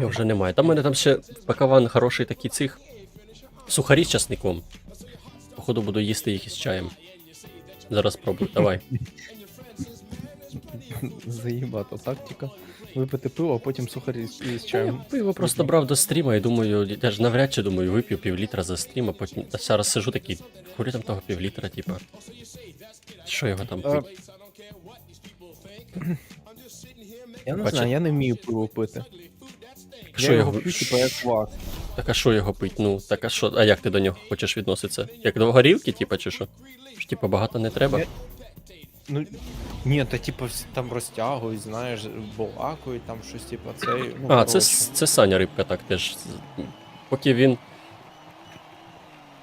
Його вже немає. Там в мене там ще пакаван хороший такий цих. Сухарі з часником. Походу буду їсти їх із чаєм. Зараз спробую, давай. Заїбата тактика. Випити пиво, а потім сухарі з, із Я чаєм. пиво просто брав до стріма і думаю, я ж навряд чи думаю, вип'ю півлітра за стрім, а потім а зараз сижу такий, курю там того півлітра, типа. Що його там А, пить? Я не Бачи- знаю, я не вмію пиво пити. Що я його п'ю, типа як квас. Так а що його пить? Ну, так а що, а як ти до нього хочеш відноситися? Як до горілки, типа, чи що? Ж, Типа багато не треба? Я- Ну, ні, та типу всі там розтягують, знаєш, балакають, там щось, типу, цей. Ну, А, це, коротше, це Саня Рибка так теж. Поки він.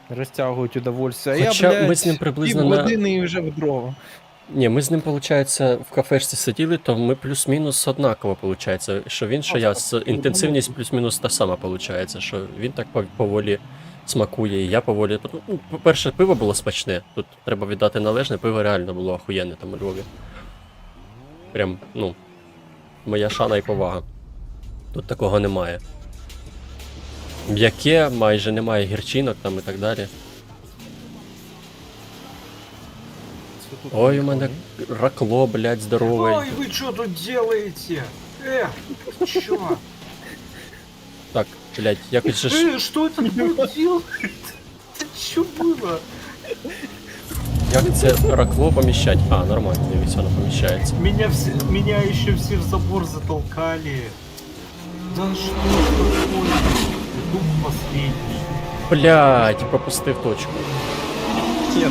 розтягують удовольствие. А Хоча я, блядь, ми з ним приблизно на- години і вже в дрова. Ні, ми з ним, виходить, в кафешці сиділи, то ми плюс-мінус однаково, виходить. Що він, що я. З- Інтенсивність плюс-мінус та сама, виходить, що він так поволі смакує, і я поволі. Ну, по-перше, пиво було смачне. Тут треба віддати належне, пиво реально було охуєнне там у Львові. Прям, ну, моя шана і повага. Тут такого немає. М'яке, майже немає гірчинок там і так далі. Ой, у ніколи. мене ракло, блядь, здорове. Ой, вы что тут делаете? Э, чё? Так, блядь, якось же ж. Э, что это было делает? Это что было? Як це ракло поміщать? А, нормально, дивись, воно поміщається. Меня, все, меня еще все в забор затолкали. Да что ж такое? Дух последний. Блядь, пропустив точку. Я теж.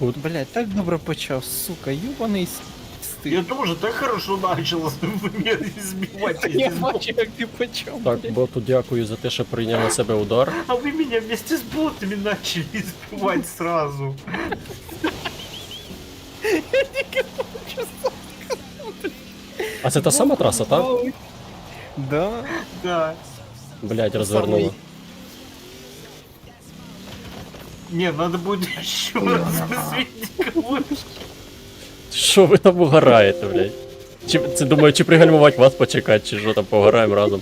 Гуд. Блять, так добре почав, сука, юбаний стиль. Я тоже так хорошо начал вы меня избивать. Я из бачу, як ти почав. Так, блядь. боту дякую за те, що прийняв на себе удар. А вы меня вместе с ботами начали избивать сразу. А це та сама траса, так? Да. Да. Блядь, розвернула. Не, надо будет еще раз посветить кого-то. Що ви там угораєте, блядь? Чи, це думаю, чи пригальмувати вас почекати, чи що там погораємо разом.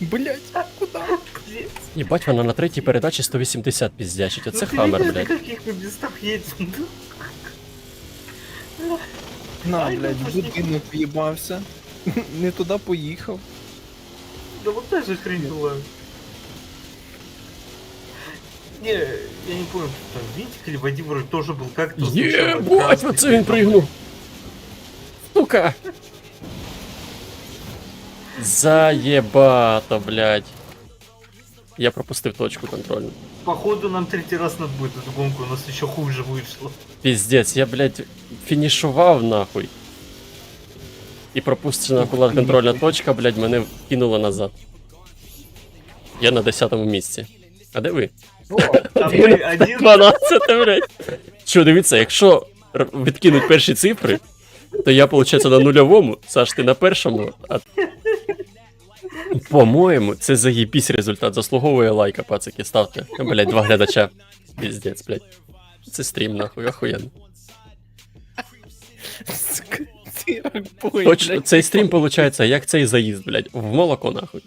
Блять, а куди? Єбать, вона на третій передачі 180 піздячить, оце Ну ты хамер, видишь, блядь. на каких мы местах едем? На, Ай, блядь, ну, в будинок в'їбався. Не туди поїхав. Да вот та же хрень была. Не, я не помню, кто там Витик или Вадим вроде тоже был как-то сначала Єбать, красный, оце він пригнув. Сука. Заєбато, блядь. Я пропустив точку контрольну. Походу нам третий раз надо будет эту гонку, у нас еще хуже вышло. Піздець, я, блядь, фінішував нахуй. І пропущена була контрольна точка, блядь, мене кинуло назад. Я на 10-му місці. А де ви? А один 12, блядь. Що, дивіться, якщо відкинуть перші цифри, то я, виходить, на нульовому, Саш, ти на першому, а. По-моєму, це заєбісь результат. Заслуговує лайка, пацики, ставте. Блять, два глядача. Піздець, блять. Це стрім, нахуй, охуєнно. Сука, ти ракбой, Точно, цей стрім, виходить, як цей заїзд, блять, в молоко, нахуй.